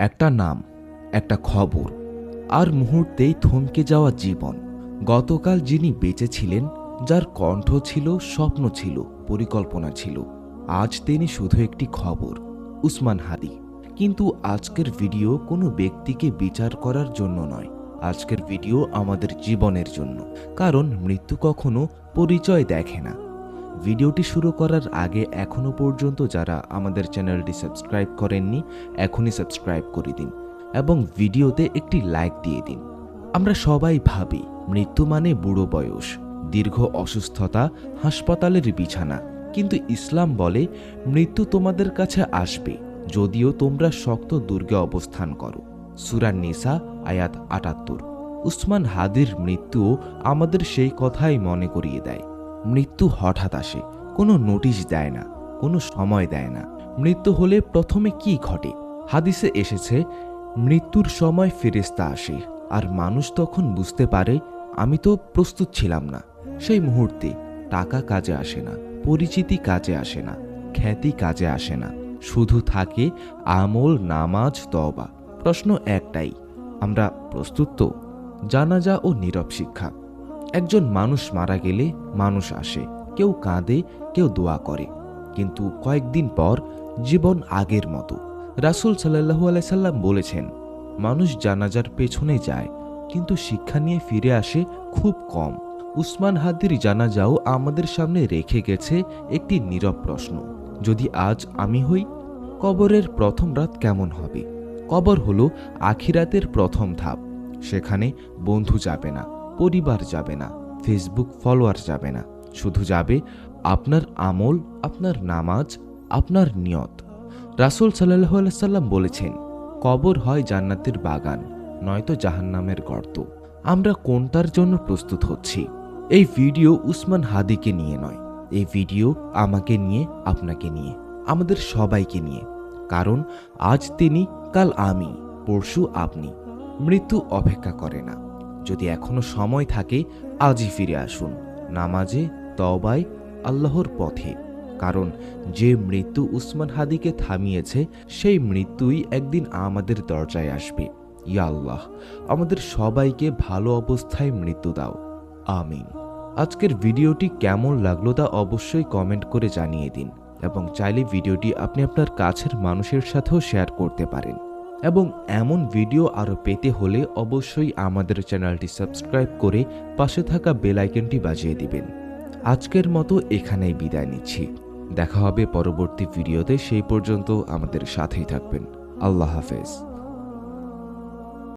একটা নাম, একটা খবর, আর মুহূর্তেই থমকে যাওয়া জীবন। গতকাল যিনি বেঁচে ছিলেন যার কণ্ঠ ছিল, স্বপ্ন ছিল, পরিকল্পনা ছিল, আজ তিনি শুধু একটি খবর, উসমান হাদি। কিন্তু আজকের ভিডিও কোনো ব্যক্তিকে বিচার করার জন্য নয়। আজকের ভিডিও আমাদের জীবনের জন্য, কারণ মৃত্যু কখনো পরিচয় দেখে না। ভিডিওটি শুরু করার আগে এখনও পর্যন্ত যারা আমাদের চ্যানেলটি সাবস্ক্রাইব করেননি, এখনই সাবস্ক্রাইব করে দিন এবং ভিডিওতে একটি লাইক দিয়ে দিন। আমরা সবাই ভাবি, মৃত্যু মানে বুড়ো বয়স, দীর্ঘ অসুস্থতা, হাসপাতালের বিছানা। কিন্তু ইসলাম বলে, মৃত্যু তোমাদের কাছে আসবে যদিও তোমরা শক্ত দুর্গে অবস্থান করো। সুরান নিসা, আয়াত আটাত্তর। উসমান হাদির মৃত্যুও আমাদের সেই কথাই মনে করিয়ে দেয়। মৃত্যু হঠাৎ আসে। কোনো নোটিশ দেয় না, কোনো সময় দেয় না। মৃত্যু হলে প্রথমে কি ঘটে? হাদিসে এসেছে, মৃত্যুর সময় ফেরেস্তা আসে, আর মানুষ তখন বুঝতে পারে, আমি তো প্রস্তুত ছিলাম না। সেই মুহূর্তে টাকা কাজে আসে না, পরিচিতি কাজে আসে না, খ্যাতি কাজে আসে না, শুধু থাকে আমল, নামাজ তবা প্রশ্ন একটাই, আমরা প্রস্তুত তো? জানাজা ও নীরব শিক্ষা। একজন মানুষ মারা গেলে মানুষ আসে, কেউ কাঁদে, কেউ দোয়া করে। কিন্তু কয়েকদিন পর জীবন আগের মতো। রাসুল সাল্লাহু আলাইসাল্লাম বলেছেন, মানুষ জানাজার পেছনে যায়, কিন্তু শিক্ষা নিয়ে ফিরে আসে খুব কম। উসমান হাদির জানাজাও আমাদের সামনে রেখে গেছে একটি নীরব প্রশ্ন, যদি আজ আমি হই, কবরের প্রথম রাত কেমন হবে? কবর হলো আখিরাতের প্রথম ধাপ, সেখানে বন্ধু যাবে না। পরিবার যাবে না ফেসবুক ফলোয়ার যাবে না। শুধু যাবে আপনার আমল, আপনার নামাজ, আপনার নিয়ত। রাসুল সাল্লাহ সাল্লাম বলেছেন, কবর হয় জান্নাতের বাগান, নয়তো জাহান্নামের গর্ত। আমরা কোনটার জন্য প্রস্তুত হচ্ছি? এই ভিডিও উসমান হাদিকে নিয়ে নয়। এই ভিডিও আমাকে নিয়ে, আপনাকে নিয়ে, আমাদের সবাইকে নিয়ে। কারণ আজ তিনি, কাল আমি, পরশু আপনি। মৃত্যু অপেক্ষা করে না। যদি এখনও সময় থাকে, আজই ফিরে আসুন। নামাজে তবায় আল্লাহর পথে। কারণ যে মৃত্যু উসমান হাদিকে থামিয়েছে, সেই মৃত্যুই একদিন আমাদের দরজায় আসবে। ইয়া আল্লাহ, আমাদের সবাইকে ভালো অবস্থায় মৃত্যু দাও। আমিন। আজকের ভিডিওটি কেমন লাগল তা অবশ্যই কমেন্ট করে জানিয়ে দিন এবং চাইলে ভিডিওটি আপনি আপনার কাছের মানুষের সাথেও শেয়ার করতে পারেন। এবং এমন ভিডিও আরও পেতে হলে অবশ্যই আমাদের চ্যানেলটি সাবস্ক্রাইব করে পাশে থাকা বেল আইকনটি বাজিয়ে দিবেন। আজকের মতো এখানেই বিদায় নিচ্ছি। দেখা হবে পরবর্তী ভিডিওতে, সেই পর্যন্ত আমাদের সাথেই থাকবেন। আল্লাহ হাফেজ।